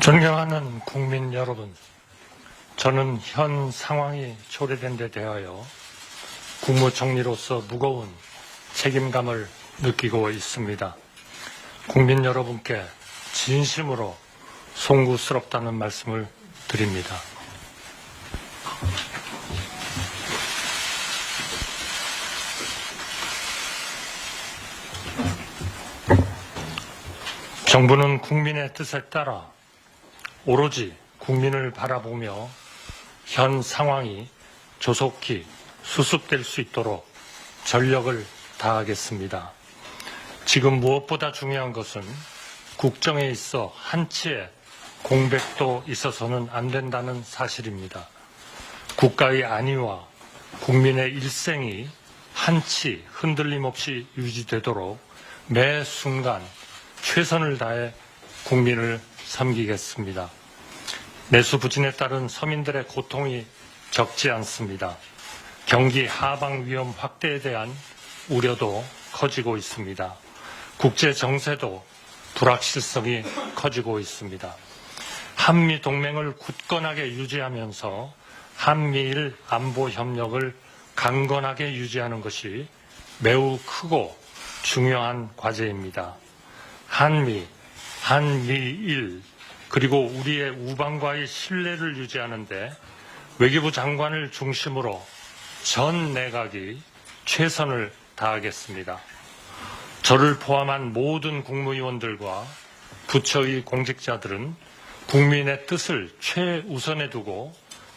존경하는 국민 여러분, 저는 현 상황이 초래된 데 대하여 국무총리로서 무거운 책임감을 느끼고 있습니다. 국민 여러분께 진심으로 송구스럽다는 말씀을 드립니다. 정부는 국민의 뜻에 따라 오로지 국민을 바라보며 현 상황이 조속히 수습될 수 있도록 전력을 다하겠습니다. 지금 무엇보다 중요한 것은 국정에 있어 한치의 공백도 있어서는 안 된다는 사실입니다. 국가의 안위와 국민의 일생이 한치 흔들림 없이 유지되도록 매 순간 최선을 다해 국민을 섬기겠습니다. 내수 부진에 따른 서민들의 고통이 적지 않습니다. 경기 하방 위험 확대에 대한 우려도 커지고 있습니다. 국제 정세도 불확실성이 커지고 있습니다. 한미 동맹을 굳건하게 유지하면서 한미일 안보 협력을 강건하게 유지하는 것이 매우 크고 중요한 과제입니다. 한미, 한미일, 그리고 우리의 우방과의 신뢰를 유지하는데 외교부 장관을 중심으로 전 내각이 최선을 다하겠습니다. 저를 포함한 모든 국무위원들과 부처의 공직자들은 국민의 뜻을 최우선에 두고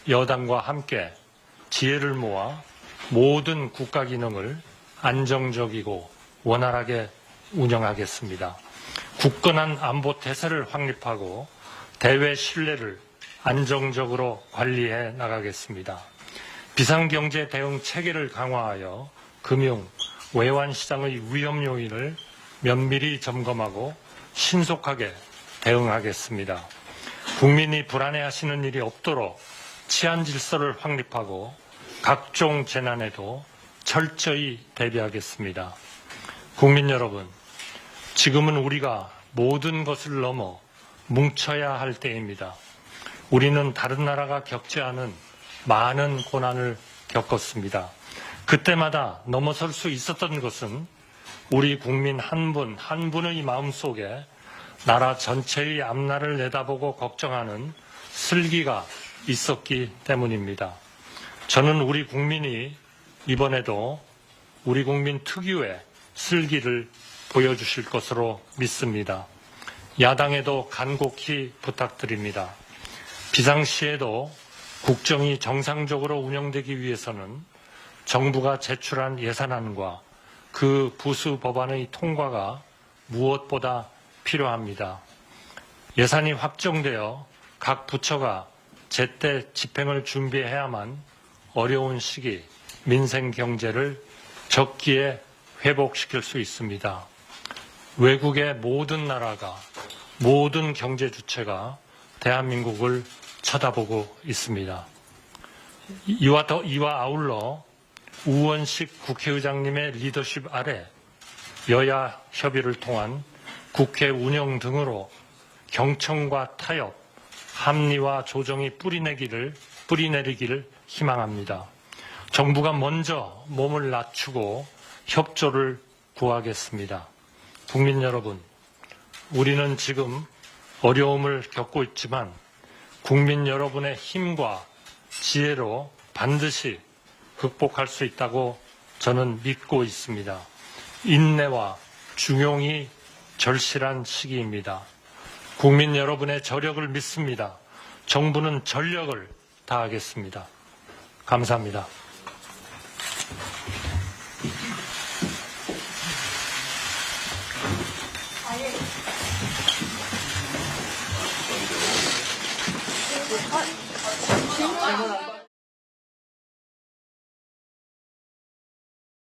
여당과 함께 지혜를 모아 모든 국가 기능을 안정적이고 원활하게 운영하겠습니다. 굳건한 안보 태세를 확립하고 대외 신뢰를 안정적으로 관리해 나가겠습니다. 비상경제 대응 체계를 강화하여 금융, 외환 시장의 위험 요인을 면밀히 점검하고 신속하게 대응하겠습니다. 국민이 불안해하시는 일이 없도록 치안 질서를 확립하고 각종 재난에도 철저히 대비하겠습니다. 국민 여러분, 지금은 우리가 모든 것을 넘어 뭉쳐야 할 때입니다. 우리는 다른 나라가 겪지 않은 많은 고난을 겪었습니다. 그때마다 넘어설 수 있었던 것은 우리 국민 한 분, 한 분의 마음 속에 나라 전체의 앞날을 내다보고 걱정하는 슬기가 있었기 때문입니다. 저는 우리 국민이 이번에도 우리 국민 특유의 슬기를 보여주실 것으로 믿습니다. 야당에도 간곡히 부탁드립니다. 비상시에도 국정이 정상적으로 운영되기 위해서는 정부가 제출한 예산안과 그 부수 법안의 통과가 무엇보다 필요합니다. 예산이 확정되어 각 부처가 제때 집행을 준비해야만 어려운 시기 민생 경제를 적기에 회복시킬 수 있습니다. 외국의 모든 나라가 모든 경제 주체가 대한민국을 쳐다보고 있습니다. 이와 더 이와 아울러 우원식 국회의장님의 리더십 아래 여야 협의를 통한 국회 운영 등으로 경청과 타협, 합리와 조정이 뿌리내기를 뿌리내리기를 희망합니다. 정부가 먼저 몸을 낮추고 협조를 구하겠습니다. 국민 여러분, 우리는 지금 어려움을 겪고 있지만 국민 여러분의 힘과 지혜로 반드시 극복할 수 있다고 저는 믿고 있습니다. 인내와 중용이 절실한 시기입니다. 국민 여러분의 저력을 믿습니다. 정부는 전력을 다하겠습니다. 감사합니다. 진짜?